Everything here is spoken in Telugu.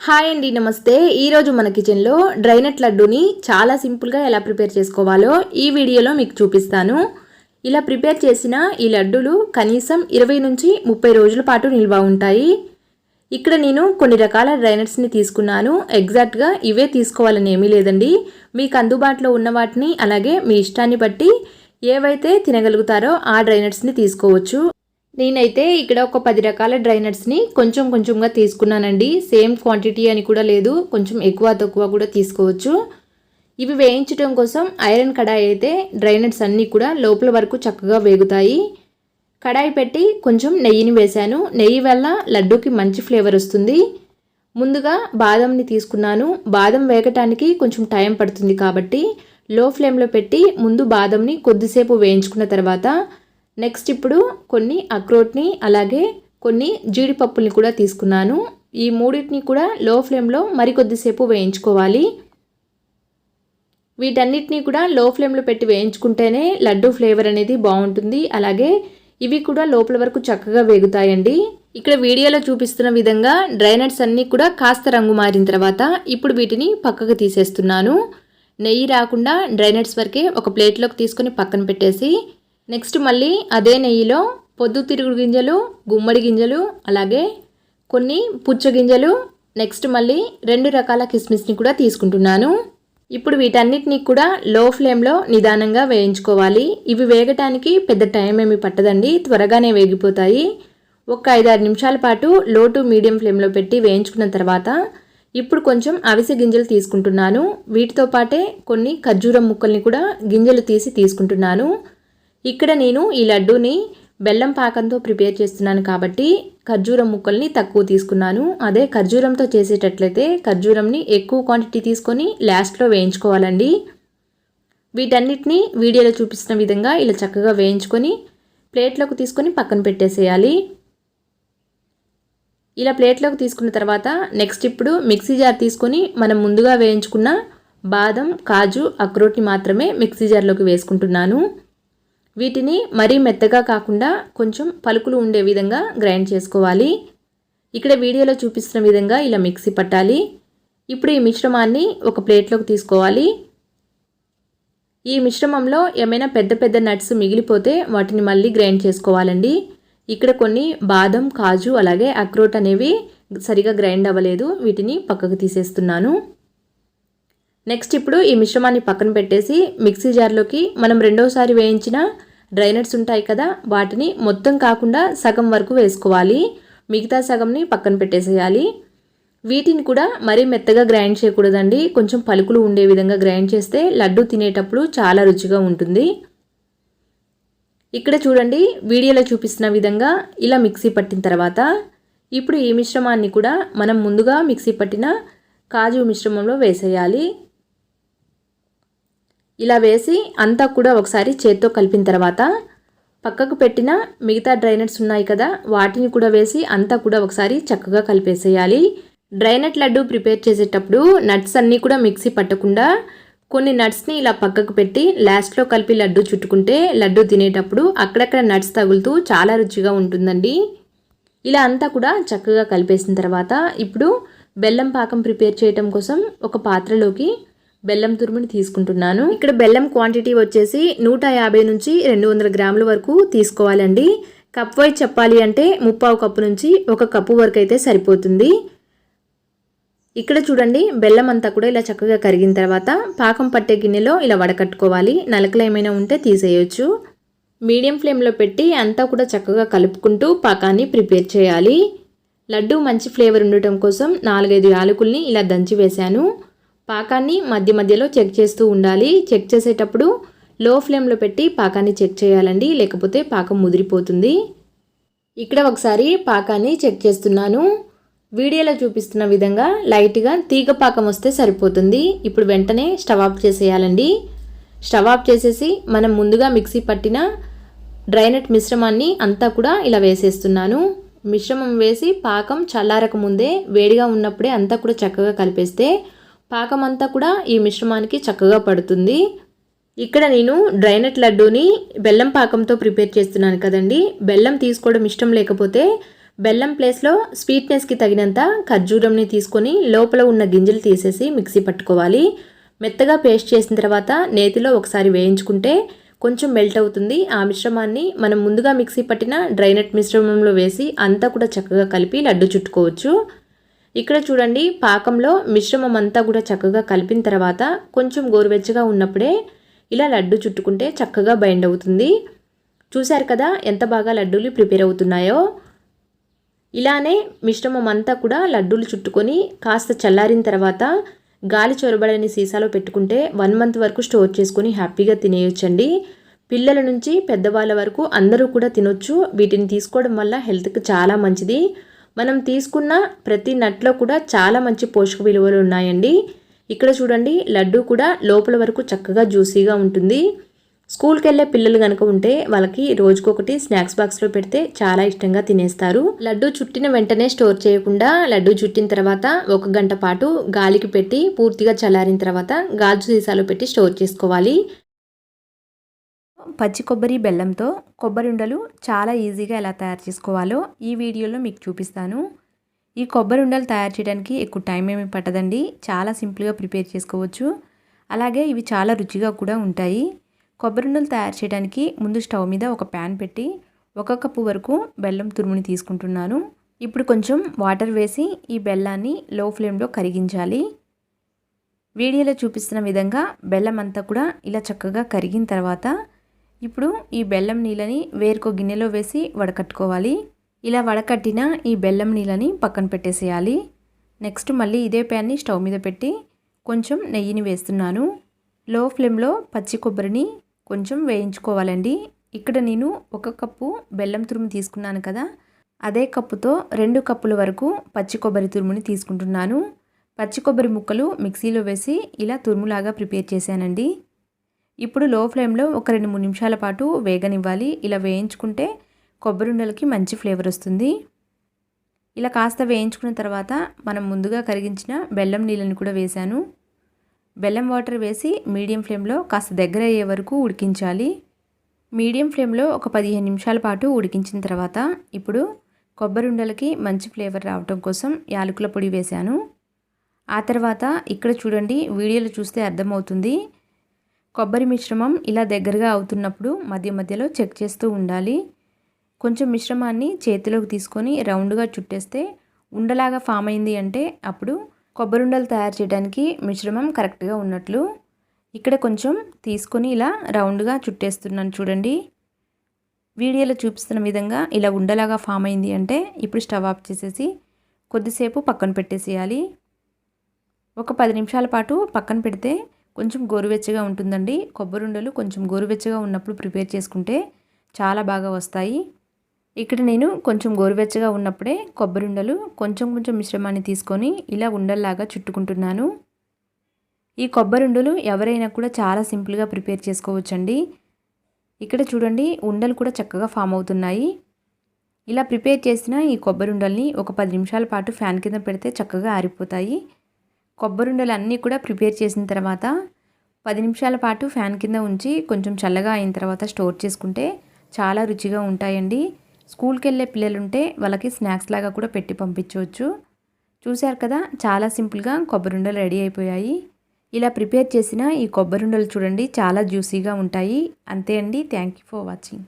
హాయ్ అండి నమస్తే. ఈరోజు మన కిచెన్లో డ్రైనట్ లడ్డూని చాలా సింపుల్గా ఎలా ప్రిపేర్ చేసుకోవాలో ఈ వీడియోలో మీకు చూపిస్తాను. ఇలా ప్రిపేర్ చేసిన ఈ లడ్డూలు కనీసం ఇరవై నుంచి ముప్పై రోజుల పాటు నిల్వ ఉంటాయి. ఇక్కడ నేను కొన్ని రకాల డ్రైనట్స్ని తీసుకున్నాను. ఎగ్జాక్ట్గా ఇవే తీసుకోవాలని ఏమీ లేదండి. మీకు అందుబాటులో ఉన్న వాటిని అలాగే మీ ఇష్టాన్ని బట్టి ఏవైతే తినగలుగుతారో ఆ డ్రైనట్స్ని తీసుకోవచ్చు. నేనైతే ఇక్కడ ఒక పది రకాల డ్రైనట్స్ని కొంచెం కొంచెంగా తీసుకున్నానండి. సేమ్ క్వాంటిటీ అని కూడా లేదు. కొంచెం ఎక్కువ తక్కువ కూడా తీసుకోవచ్చు. ఇవి వేయించడం కోసం ఐరన్ కడాయి అయితే డ్రైనట్స్ అన్నీ కూడా లోపల వరకు చక్కగా వేగుతాయి. కడాయి పెట్టి కొంచెం నెయ్యిని వేశాను. నెయ్యి వల్ల లడ్డూకి మంచి ఫ్లేవర్ వస్తుంది. ముందుగా బాదంని తీసుకున్నాను. బాదం వేగటానికి కొంచెం టైం పడుతుంది కాబట్టి లో ఫ్లేమ్లో పెట్టి ముందు బాదంని కొద్దిసేపు వేయించుకున్న తర్వాత నెక్స్ట్ ఇప్పుడు కొన్ని అక్రోట్ని అలాగే కొన్ని జీడిపప్పుల్ని కూడా తీసుకున్నాను. ఈ మూడింటిని కూడా లో ఫ్లేమ్లో మరికొద్దిసేపు వేయించుకోవాలి. వీటన్నిటిని కూడా లో ఫ్లేమ్లో పెట్టి వేయించుకుంటేనే లడ్డు ఫ్లేవర్ అనేది బాగుంటుంది. అలాగే ఇవి కూడా లోపల వరకు చక్కగా వేగుతాయండి. ఇక్కడ వీడియోలో చూపిస్తున్న విధంగా డ్రైనట్స్ అన్నీ కూడా కాస్త రంగు మారిన తర్వాత ఇప్పుడు వీటిని పక్కకు తీసేస్తున్నాను. నెయ్యి రాకుండా డ్రైనట్స్ వరకే ఒక ప్లేట్లోకి తీసుకొని పక్కన పెట్టేసి నెక్స్ట్ మళ్ళీ అదే నెయ్యిలో పొద్దుతిరుగుడు గింజలు గుమ్మడి గింజలు అలాగే కొన్ని పుచ్చ గింజలు నెక్స్ట్ మళ్ళీ రెండు రకాల కిస్మిస్ని కూడా తీసుకుంటున్నాను. ఇప్పుడు వీటన్నిటిని కూడా లో ఫ్లేమ్లో నిదానంగా వేయించుకోవాలి. ఇవి వేగటానికి పెద్ద టైం ఏమి పట్టదండి త్వరగానే వేగిపోతాయి. ఒక ఐదారు నిమిషాల పాటు లో టు మీడియం ఫ్లేమ్లో పెట్టి వేయించుకున్న తర్వాత ఇప్పుడు కొంచెం అవిసె గింజలు తీసుకుంటున్నాను. వీటితో పాటే కొన్ని ఖర్జూరం ముక్కల్ని కూడా గింజలు తీసి తీసుకుంటున్నాను. ఇక్కడ నేను ఈ లడ్డూని బెల్లం పాకంతో ప్రిపేర్ చేస్తున్నాను కాబట్టి ఖర్జూరం ముక్కల్ని తక్కువ తీసుకున్నాను. అదే ఖర్జూరంతో చేసేటట్లయితే ఖర్జూరంని ఎక్కువ క్వాంటిటీ తీసుకొని లాస్ట్లో వేయించుకోవాలండి. వీటన్నిటిని వీడియోలో చూపిస్తున్న విధంగా ఇలా చక్కగా వేయించుకొని ప్లేట్లోకి తీసుకొని పక్కన పెట్టేసేయాలి. ఇలా ప్లేట్లోకి తీసుకున్న తర్వాత నెక్స్ట్ ఇప్పుడు మిక్సీ జార్ తీసుకొని మనం ముందుగా వేయించుకున్న బాదం కాజు అక్రోట్ని మాత్రమే మిక్సీ జార్లోకి వేసుకుంటున్నాను. వీటిని మరీ మెత్తగా కాకుండా కొంచెం పలుకులు ఉండే విధంగా గ్రైండ్ చేసుకోవాలి. ఇక్కడ వీడియోలో చూపిస్తున్న విధంగా ఇలా మిక్సీ పట్టాలి. ఇప్పుడు ఈ మిశ్రమాన్ని ఒక ప్లేట్లోకి తీసుకోవాలి. ఈ మిశ్రమంలో ఏమైనా పెద్ద పెద్ద నట్స్ మిగిలిపోతే వాటిని మళ్ళీ గ్రైండ్ చేసుకోవాలండి. ఇక్కడ కొన్ని బాదం కాజు అలాగే అక్రోట్ అనేవి సరిగా గ్రైండ్ అవ్వలేదు. వీటిని పక్కకు తీసేస్తున్నాను. నెక్స్ట్ ఇప్పుడు ఈ మిశ్రమాన్ని పక్కన పెట్టేసి మిక్సీ జార్లోకి మనం రెండోసారి వేయించిన డ్రైనట్స్ ఉంటాయి కదా వాటిని మొత్తం కాకుండా సగం వరకు వేసుకోవాలి. మిగతా సగంని పక్కన పెట్టేసేయాలి. వీటిని కూడా మరీ మెత్తగా గ్రైండ్ చేయకూడదండి. కొంచెం పలుకులు ఉండే విధంగా గ్రైండ్ చేస్తే లడ్డు తినేటప్పుడు చాలా రుచిగా ఉంటుంది. ఇక్కడ చూడండి వీడియోలో చూపిస్తున్న విధంగా ఇలా మిక్సీ పట్టిన తర్వాత ఇప్పుడు ఈ మిశ్రమాన్ని కూడా మనం ముందుగా మిక్సీ పట్టిన కాజు మిశ్రమంలో వేసేయాలి. ఇలా వేసి అంతా కూడా ఒకసారి చేత్తో కలిపిన తర్వాత పక్కకు పెట్టిన మిగతా డ్రైనట్స్ ఉన్నాయి కదా వాటిని కూడా వేసి అంతా కూడా ఒకసారి చక్కగా కలిపేసేయాలి. డ్రైనట్ లడ్డు ప్రిపేర్ చేసేటప్పుడు నట్స్ అన్నీ కూడా మిక్సీ పట్టకుండా కొన్ని నట్స్ని ఇలా పక్కకు పెట్టి లాస్ట్లో కలిపి లడ్డు చుట్టుకుంటే లడ్డు తినేటప్పుడు అక్కడక్కడ నట్స్ తగులుతూ చాలా రుచిగా ఉంటుందండి. ఇలా అంతా కూడా చక్కగా కలిపేసిన తర్వాత ఇప్పుడు బెల్లం పాకం ప్రిపేర్ చేయటం కోసం ఒక పాత్రలోకి బెల్లం తురుముని తీసుకుంటున్నాను. ఇక్కడ బెల్లం క్వాంటిటీ వచ్చేసి నూట యాభై నుంచి రెండు వందల గ్రాముల వరకు తీసుకోవాలండి. కప్ వైజ్ చెప్పాలి అంటే ముప్పావు కప్పు నుంచి ఒక కప్పు వరకు అయితే సరిపోతుంది. ఇక్కడ చూడండి బెల్లం అంతా కూడా ఇలా చక్కగా కరిగిన తర్వాత పాకం పట్టే గిన్నెలో ఇలా వడకట్టుకోవాలి. నలకలు ఏమైనా ఉంటే తీసేయచ్చు. మీడియం ఫ్లేమ్లో పెట్టి అంతా కూడా చక్కగా కలుపుకుంటూ పాకాన్ని ప్రిపేర్ చేయాలి. లడ్డు మంచి ఫ్లేవర్ ఉండటం కోసం నాలుగైదు యాలకుల్ని ఇలా దంచి వేశాను. పాకాన్ని మధ్య మధ్యలో చెక్ చేస్తూ ఉండాలి. చెక్ చేసేటప్పుడు లో ఫ్లేమ్లో పెట్టి పాకాన్ని చెక్ చేయాలండి. లేకపోతే పాకం ముదిరిపోతుంది. ఇక్కడ ఒకసారి పాకాన్ని చెక్ చేస్తున్నాను. వీడియోలో చూపిస్తున్న విధంగా లైట్గా తీగ పాకం వస్తే సరిపోతుంది. ఇప్పుడు వెంటనే స్టవ్ ఆఫ్ చేసేయాలండి. స్టవ్ ఆఫ్ చేసేసి మనం ముందుగా మిక్సీ పట్టిన డ్రైనట్ మిశ్రమాన్ని అంతా కూడా ఇలా వేసేస్తున్నాను. మిశ్రమం వేసి పాకం చల్లారక ముందే వేడిగా ఉన్నప్పుడే అంతా కూడా చక్కగా కలిపేస్తే పాకం అంతా కూడా ఈ మిశ్రమానికి చక్కగా పడుతుంది. ఇక్కడ నేను డ్రైనట్ లడ్డూని బెల్లం పాకంతో ప్రిపేర్ చేస్తున్నాను కదండి. బెల్లం తీసుకోవడం ఇష్టం లేకపోతే బెల్లం ప్లేస్లో స్వీట్నెస్కి తగినంత ఖర్జూరంని తీసుకొని లోపల ఉన్న గింజలు తీసేసి మిక్సీ పట్టుకోవాలి. మెత్తగా పేస్ట్ చేసిన తర్వాత నేతిలో ఒకసారి వేయించుకుంటే కొంచెం మెల్ట్ అవుతుంది. ఆ మిశ్రమాన్ని మనం ముందుగా మిక్సీ పట్టిన డ్రైనట్ మిశ్రమంలో వేసి అంతా కూడా చక్కగా కలిపి లడ్డు చుట్టుకోవచ్చు. ఇక్కడ చూడండి పాకంలో మిశ్రమం అంతా కూడా చక్కగా కలిపిన తర్వాత కొంచెం గోరువెచ్చగా ఉన్నప్పుడే ఇలా లడ్డు చుట్టుకుంటే చక్కగా బైండ్ అవుతుంది. చూశారు కదా ఎంత బాగా లడ్డూలు ప్రిపేర్ అవుతున్నాయో? ఇలానే మిశ్రమం అంతా కూడా లడ్డూలు చుట్టుకొని కాస్త చల్లారిన తర్వాత గాలి చొరబడని సీసాలో పెట్టుకుంటే వన్ మంత్ వరకు స్టోర్ చేసుకొని హ్యాపీగా తినేయొచ్చండి. పిల్లల నుంచి పెద్దవాళ్ళ వరకు అందరూ కూడా తినొచ్చు. వీటిని తీసుకోవడం వల్ల హెల్త్కి చాలా మంచిది. మనం తీసుకున్న ప్రతి నట్లో కూడా చాలా మంచి పోషక విలువలు ఉన్నాయండి. ఇక్కడ చూడండి లడ్డు కూడా లోపల వరకు చక్కగా జ్యూసీగా ఉంటుంది. స్కూల్కి వెళ్ళే పిల్లలు కనుక ఉంటే వాళ్ళకి రోజుకొకటి స్నాక్స్ బాక్స్లో పెడితే చాలా ఇష్టంగా తినేస్తారు. లడ్డు చుట్టిన వెంటనే స్టోర్ చేయకుండా లడ్డు చుట్టిన తర్వాత ఒక గంట పాటు గాలికి పెట్టి పూర్తిగా చల్లారిన తర్వాత గాజు సీసాలో పెట్టి స్టోర్ చేసుకోవాలి. పచ్చి కొబ్బరి బెల్లంతో కొబ్బరి ఉండలు చాలా ఈజీగా ఎలా తయారు చేసుకోవాలో ఈ వీడియోలో మీకు చూపిస్తాను. ఈ కొబ్బరి ఉండలు తయారు చేయడానికి ఎక్కువ టైం ఏమి పట్టదండి. చాలా సింపుల్గా ప్రిపేర్ చేసుకోవచ్చు. అలాగే ఇవి చాలా రుచిగా కూడా ఉంటాయి. కొబ్బరిండలు తయారు చేయడానికి ముందు స్టవ్ మీద ఒక ప్యాన్ పెట్టి ఒక కప్పు వరకు బెల్లం తురుముని తీసుకుంటున్నాను. ఇప్పుడు కొంచెం వాటర్ వేసి ఈ బెల్లాన్ని లో ఫ్లేమ్లో కరిగించాలి. వీడియోలో చూపిస్తున్న విధంగా బెల్లం అంతా కూడా ఇలా చక్కగా కరిగిన తర్వాత ఇప్పుడు ఈ బెల్లం నీళ్ళని వేరుకో గిన్నెలో వేసి వడకట్టుకోవాలి. ఇలా వడకట్టిన ఈ బెల్లం నీళ్ళని పక్కన పెట్టేసేయాలి. నెక్స్ట్ మళ్ళీ ఇదే ప్యాన్ని స్టవ్ మీద పెట్టి కొంచెం నెయ్యిని వేస్తున్నాను. లో ఫ్లేమ్లో పచ్చి కొబ్బరిని కొంచెం వేయించుకోవాలండి. ఇక్కడ నేను ఒక కప్పు బెల్లం తురుము తీసుకున్నాను కదా అదే కప్పుతో రెండు కప్పుల వరకు పచ్చి కొబ్బరి తురుముని తీసుకుంటున్నాను. పచ్చి కొబ్బరి ముక్కలు మిక్సీలో వేసి ఇలా తురుములాగా ప్రిపేర్ చేశానండి. ఇప్పుడు లో ఫ్లేమ్లో ఒక రెండు మూడు నిమిషాల పాటు వేగనివ్వాలి. ఇలా వేయించుకుంటే కొబ్బరి ఉండలకి మంచి ఫ్లేవర్ వస్తుంది. ఇలా కాస్త వేయించుకున్న తర్వాత మనం ముందుగా కరిగించిన బెల్లం నీళ్ళని కూడా వేశాను. బెల్లం వాటర్ వేసి మీడియం ఫ్లేమ్లో కాస్త దగ్గర అయ్యే వరకు ఉడికించాలి. మీడియం ఫ్లేమ్లో ఒక పదిహేను నిమిషాల పాటు ఉడికించిన తర్వాత ఇప్పుడు కొబ్బరి ఉండలకి మంచి ఫ్లేవర్ రావటం కోసం యాలకుల పొడి వేశాను. ఆ తర్వాత ఇక్కడ చూడండి వీడియోలో చూస్తే అర్థమవుతుంది. కొబ్బరి మిశ్రమం ఇలా దగ్గరగా అవుతున్నప్పుడు మధ్య మధ్యలో చెక్ చేస్తూ ఉండాలి. కొంచెం మిశ్రమాన్ని చేతిలోకి తీసుకొని రౌండ్గా చుట్టేస్తే ఉండలాగా ఫామ్ అయింది అంటే అప్పుడు కొబ్బరుండలు తయారు చేయడానికి మిశ్రమం కరెక్ట్గా ఉన్నట్లు. ఇక్కడ కొంచెం తీసుకొని ఇలా రౌండ్గా చుట్టేస్తున్నాను చూడండి. వీడియోలో చూపిస్తున్న విధంగా ఇలా ఉండలాగా ఫామ్ అయింది అంటే ఇప్పుడు స్టవ్ ఆఫ్ చేసేసి కొద్దిసేపు పక్కన పెట్టేసేయాలి. ఒక పది నిమిషాల పాటు పక్కన పెడితే కొంచెం గోరువెచ్చగా ఉంటుందండి. కొబ్బరుండలు కొంచెం గోరువెచ్చగా ఉన్నప్పుడు ప్రిపేర్ చేసుకుంటే చాలా బాగా వస్తాయి. ఇక్కడ నేను కొంచెం గోరువెచ్చగా ఉన్నప్పుడే కొబ్బరి ఉండలు కొంచెం కొంచెం మిశ్రమాన్ని తీసుకొని ఇలా ఉండల్లాగా చుట్టుకుంటున్నాను. ఈ కొబ్బరి ఉండలు ఎవరైనా కూడా చాలా సింపుల్గా ప్రిపేర్ చేసుకోవచ్చండి. ఇక్కడ చూడండి ఉండలు కూడా చక్కగా ఫామ్ అవుతున్నాయి. ఇలా ప్రిపేర్ చేసిన ఈ కొబ్బరి ఉండల్ని ఒక పది నిమిషాల పాటు ఫ్యాన్ కింద పెడితే చక్కగా ఆరిపోతాయి. కొబ్బరి ఉండలు అన్నీ కూడా ప్రిపేర్ చేసిన తర్వాత పది నిమిషాల పాటు ఫ్యాన్ కింద ఉంచి కొంచెం చల్లగా అయిన తర్వాత స్టోర్ చేసుకుంటే చాలా రుచిగా ఉంటాయండి. స్కూల్కి వెళ్ళే పిల్లలుంటే వాళ్ళకి స్నాక్స్ లాగా కూడా పెట్టి పంపించవచ్చు. చూశారు కదా చాలా సింపుల్గా కొబ్బరిండలు రెడీ అయిపోయాయి. ఇలా ప్రిపేర్ చేసిన ఈ కొబ్బరిండలు చూడండి చాలా జ్యూసీగా ఉంటాయి. అంతే అండి థ్యాంక్ యూ ఫర్ వాచింగ్.